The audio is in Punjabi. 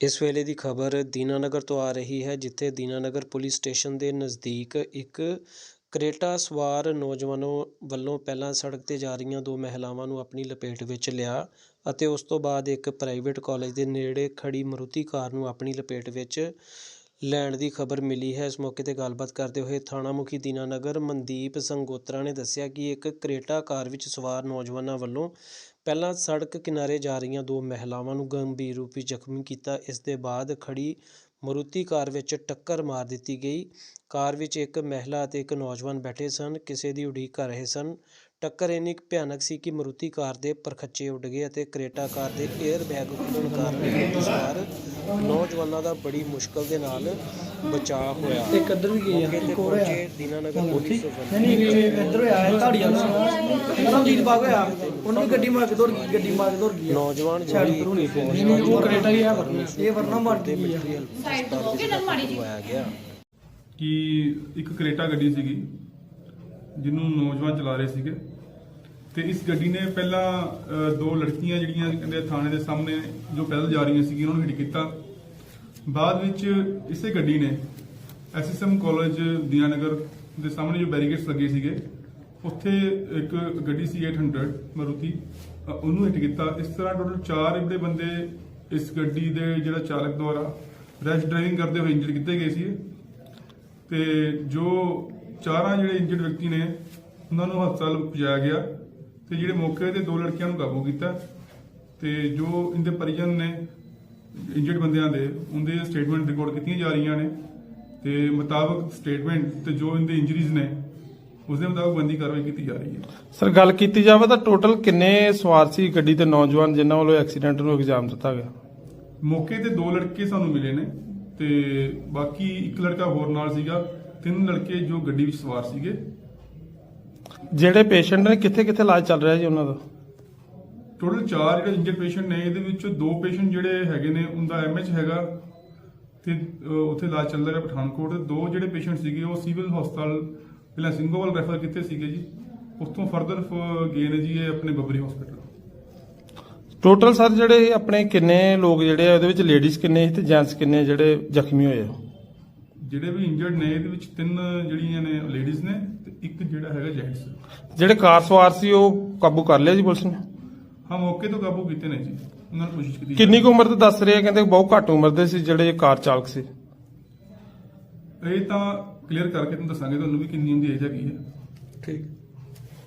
ਇਸ ਵੇਲੇ ਦੀ ਖਬਰ ਦੀਨਾਨਗਰ ਤੋਂ ਆ ਰਹੀ ਹੈ, ਜਿੱਥੇ ਦੀਨਾਨਗਰ ਪੁਲਿਸ ਸਟੇਸ਼ਨ ਦੇ ਨਜ਼ਦੀਕ ਇੱਕ ਕਰੇਟਾ ਸਵਾਰ ਨੌਜਵਾਨੋਂ ਵੱਲੋਂ ਪਹਿਲਾਂ ਸੜਕ 'ਤੇ ਜਾ ਰਹੀਆਂ ਦੋ ਮਹਿਲਾਵਾਂ ਨੂੰ ਆਪਣੀ ਲਪੇਟ ਵਿੱਚ ਲਿਆ ਅਤੇ ਉਸ ਤੋਂ ਬਾਅਦ ਇੱਕ ਪ੍ਰਾਈਵੇਟ ਕਾਲਜ ਦੇ ਨੇੜੇ ਖੜ੍ਹੀ ਮਰੂਤੀ ਕਾਰ ਨੂੰ ਆਪਣੀ ਲਪੇਟ ਵਿੱਚ ਲੈਣ ਦੀ ਖਬਰ ਮਿਲੀ ਹੈ। ਇਸ ਮੌਕੇ 'ਤੇ ਗੱਲਬਾਤ ਕਰਦੇ ਹੋਏ ਥਾਣਾ ਮੁਖੀ ਦੀਨਾਨਗਰ ਮਨਦੀਪ ਸੰਗੋਤਰਾ ਨੇ ਦੱਸਿਆ ਕਿ ਇੱਕ ਕਰੇਟਾ ਕਾਰ ਵਿੱਚ ਸਵਾਰ ਨੌਜਵਾਨਾਂ ਵੱਲੋਂ ਪਹਿਲਾਂ ਸੜਕ ਕਿਨਾਰੇ ਜਾ ਰਹੀਆਂ ਦੋ ਮਹਿਲਾਵਾਂ ਨੂੰ ਗੰਭੀਰ ਰੂਪ ਵਿੱਚ ਜ਼ਖਮੀ ਕੀਤਾ। ਇਸ ਦੇ ਬਾਅਦ ਖੜੀ ਮਰੂਤੀ ਕਾਰ ਵਿੱਚ ਟੱਕਰ ਮਾਰ ਦਿੱਤੀ ਗਈ। ਕਾਰ ਵਿੱਚ ਇੱਕ ਮਹਿਲਾ ਅਤੇ ਇੱਕ ਨੌਜਵਾਨ ਬੈਠੇ ਸਨ। ਕਿਸੇ ਦੀ ਉਡੀਕ ਕਰ ਰਹੇ ਸਨ। ਟੱਕਰ ਇੰਨੀ ਭਿਆਨਕ ਸੀ ਕਿ ਮਰੂਤੀ ਕਾਰ ਦੇ ਪਰਖੱਚੇ ਉੱਡ ਗਏ ਅਤੇ ਕਰੇਟਾ ਕਾਰ ਦੇ 에ਅਰ ਬੈਗ ਖੁੱਲਣ ਕਾਰਨ ਸਵਾਰ ਨੌਜਵਾਨਾਂ ਦਾ ਬੜੀ ਮੁਸ਼ਕਲ ਦੇ ਨਾਲ ਬਚਾਅ ਹੋਇਆ। ਇੱਕ ਇੱਧਰ ਵੀ ਗਈ ਆ ਤੇ ਇੱਕ ਹੋਰ ਪਹੁੰਚੇ ਦੀਨਾਨਗਰ ਪੁਲਿਸ ਵੱਲੋਂ। ਨਹੀਂ ਨਹੀਂ ਇਹ ਇੱਧਰ ਹੋਇਆ ਹੈ ਧਾੜੀ ਵਾਲਾ ਰਣਜੀਤ ਬਾਗ ਹੋਇਆ। ਉਹਨੂੰ ਗੱਡੀ ਮਾਰ ਕੇ ਦੌੜ ਗਈ ਗੱਡੀ ਮਾਰ ਕੇ ਦੌੜ ਗਈ ਆ। ਨੌਜਵਾਨ ਛੱਡ ਜਿਹੜੀ ਕਰੋ ਨਹੀਂ ਨਹੀਂ ਉਹ ਕਰੇਟਾ ਹੀ ਆ। ਵਰਨਾ ਇਹ ਵਰਨਾ ਮਾਰ ਕੇ ਗਈ ਆ। ਸਾਈਡ ਤੋਂ ਹੋ ਕੇ ਨਾ ਮਾੜੀ ਜੀ ਗਿਆ। ਕਿ ਇੱਕ ਕਰੇਟਾ ਗੱਡੀ ਸੀਗੀ ਜਿਹਨੂੰ ਨੌਜਵਾਨ ਚਲਾ ਰਹੇ ਸੀਗੇ। ਤੇ ਇਸ ਗੱਡੀ ਨੇ ਪਹਿਲਾਂ ਅ, ਦੋ ਲੜਕੀਆਂ ਜਿਹੜੀਆਂ ਕਹਿੰਦੇ ਥਾਣੇ ਦੇ ਸਾਹਮਣੇ ਜੋ ਪੈਦਲ ਜਾ ਰਹੀਆਂ ਸੀਗੀਆਂ ਉਹਨਾਂ ਨੂੰ ਹਿੱਟ ਕੀਤਾ। ਬਾਅਦ ਵਿੱਚ ਇਸੇ ਗੱਡੀ ਨੇ ਐਸਐਸਐਮ ਕਾਲਜ ਦੀਨਾਨਗਰ ਦੇ ਸਾਹਮਣੇ ਜੋ ਬੈਰੀਕੇਡਸ ਲੱਗੇ ਸੀਗੇ ਉੱਥੇ ਇੱਕ ਗੱਡੀ ਸੀ 800 ਮਾਰੂਤੀ ਅ, ਉਹਨੂੰ ਹਿੱਟ ਕੀਤਾ। ਇਸ ਤਰ੍ਹਾਂ ਟੋਟਲ 4 ਜਿਹੜੇ ਬੰਦੇ ਇਸ ਗੱਡੀ ਦੇ ਜਿਹੜਾ ਚਾਲਕ ਦੁਆਰਾ ਰੈਸ਼ ਡਰਾਈਵਿੰਗ ਕਰਦੇ ਹੋਏ ਇੰਜਰ ਕੀਤੇ ਗਏ ਸੀ ਤੇ ਜੋ ਚਾਰਾਂ ਜਿਹੜੇ ਇੰਜਰਡ ਵਿਅਕਤੀ ਨੇ ਉਹਨਾਂ ਨੂੰ ਹਸਪਤਾਲ ਪਹੁੰਚਾਇਆ ਗਿਆ। ਤੇ ਜਿਹੜੇ ਮੌਕੇ ਤੇ ਦੋ ਲੜਕੀਆਂ ਨੂੰ ਕਾਬੂ ਕੀਤਾ ਤੇ ਜੋ ਇਹਦੇ ਪਰਿਜਨ ਨੇ ਇੰਜਰਡ ਬੰਦਿਆਂ ਦੇ ਉਹਦੇ ਸਟੇਟਮੈਂਟ ਰਿਕਾਰਡ ਕੀਤੀਆਂ ਜਾ ਰਹੀਆਂ ਨੇ ਤੇ ਮੁਤਾਬਕ ਸਟੇਟਮੈਂਟ ਤੇ ਜੋ ਇਹਦੇ ਇੰਜਰੀਜ਼ ਨੇ ਉਸ ਦੇ ਮੁਤਾਬਕ ਬੰਦੀ ਕਾਰਵਾਈ ਕੀਤੀ ਜਾ ਰਹੀ ਹੈ। ਸਰ ਗੱਲ ਕੀਤੀ ਜਾਵੇ ਤਾਂ ਟੋਟਲ ਕਿੰਨੇ ਸਵਾਰ ਸੀ ਗੱਡੀ ਤੇ ਨੌਜਵਾਨ ਜਿਨ੍ਹਾਂ ਵੱਲੋਂ ਐਕਸੀਡੈਂਟ ਨੂੰ ਇਲਜ਼ਾਮ ਦਿੱਤਾ ਗਿਆ? ਮੌਕੇ ਤੇ ਦੋ ਲੜਕੇ ਸਾਨੂੰ ਮਿਲੇ ਨੇ ਤੇ ਬਾਕੀ ਇੱਕ ਲੜਕਾ ਹੋਰ ਨਾਲ ਸੀਗਾ ਤਿੰਨ ਲੜਕੇ ਜੋ ਗੱਡੀ ਵਿੱਚ ਸਵਾਰ ਸੀਗੇ। ਜਿਹੜੇ ਪੇਸ਼ੈਂਟ ਨੇ ਕਿੱਥੇ ਕਿੱਥੇ ਇਲਾਜ ਚੱਲ ਰਿਹਾ ਜੀ ਉਹਨਾਂ ਦਾ? ਟੋਟਲ 4 ਜਿਹੜੇ ਇੰਜਰਡ ਪੇਸ਼ੈਂਟ ਨੇ ਇਹਦੇ ਵਿੱਚੋਂ ਦੋ ਪੇਸ਼ੈਂਟ ਜਿਹੜੇ ਹੈਗੇ ਨੇ ਉਹਦਾ ਐਮਐਚ ਹੈਗਾ ਤੇ ਅਹ, ਉੱਥੇ ਇਲਾਜ ਚੱਲ ਰਿਹਾ ਪਠਾਨਕੋਟ ਤੇ ਦੋ ਜਿਹੜੇ ਪੇਸ਼ੈਂਟ ਸੀਗੇ ਉਹ ਸਿਵਲ ਹਸਪਤਾਲ ਪਹਿਲਾਂ ਸਿੰਘੋਵਾਲ ਰੈਫਰ ਕੀਤੇ ਸੀਗੇ ਜੀ। ਉੱਥੋਂ ਫਰਦਰ ਗਏ ਨੇ ਜੀ ਇਹ ਆਪਣੇ ਬੱਬਰੀ ਹਸਪੀਟਲ ਟੋਟਲ ਸਰ ਜਿਹੜੇ ਆਪਣੇ ਕਿੰਨੇ ਲੋਕ ਜਿਹੜੇ ਆ ਉਹਦੇ ਵਿੱਚ ਲੇਡੀਜ਼ ਕਿੰਨੇ ਸੀ ਤੇ ਜੈਂਟਸ ਕਿੰਨੇ ਜਿਹੜੇ ਜ਼ਖਮੀ ਹੋਏ ਆ? ਜਿਹੜੇ ਵੀ ਇੰਜਰਡ ਨੇ ਇਹਦੇ ਵਿੱਚ ਤਿੰਨ ਜਿਹੜੀਆਂ ਨੇ ਲੇਡੀਜ਼ ਨੇ ਤੇ ਇੱਕ ਜਿਹੜਾ ਹੈਗਾ ਜੈਂਟਸ ਜਿਹੜੇ ਕਾਰ ਸਵਾਰ ਸੀ ਉਹ ਕਾਬੂ ਕਰ ਲਿਆ ਜੀ ਪੁਲਿਸ ਨੇ? ਹਾਂ ਮੌਕੇ ਤੋਂ ਕਾਬੂ ਕੀਤੇ ਨੇ ਜੀ। ਉਹਨਾਂ ਨੂੰ ਕੋਸ਼ਿਸ਼ ਕੀਤੀ। ਕਿੰਨੀ ਕੁ ਉਮਰ ਦੇ ਦੱਸ ਰਹੇ ਆ? ਕਹਿੰਦੇ ਬਹੁਤ ਘੱਟ ਉਮਰ ਦੇ ਸੀ ਜਿਹੜੇ ਕਾਰ ਚਾਲਕ ਸੀ। ਇਹ ਤਾਂ ਕਲੀਅਰ ਕਰਕੇ ਤੁਹਾਨੂੰ ਦੱਸਾਂਗੇ ਤੁਹਾਨੂੰ ਵੀ ਕਿੰਨੀ ਹੁੰਦੀ ਏਜ ਹੈਗੀ ਹੈ। ਠੀਕ।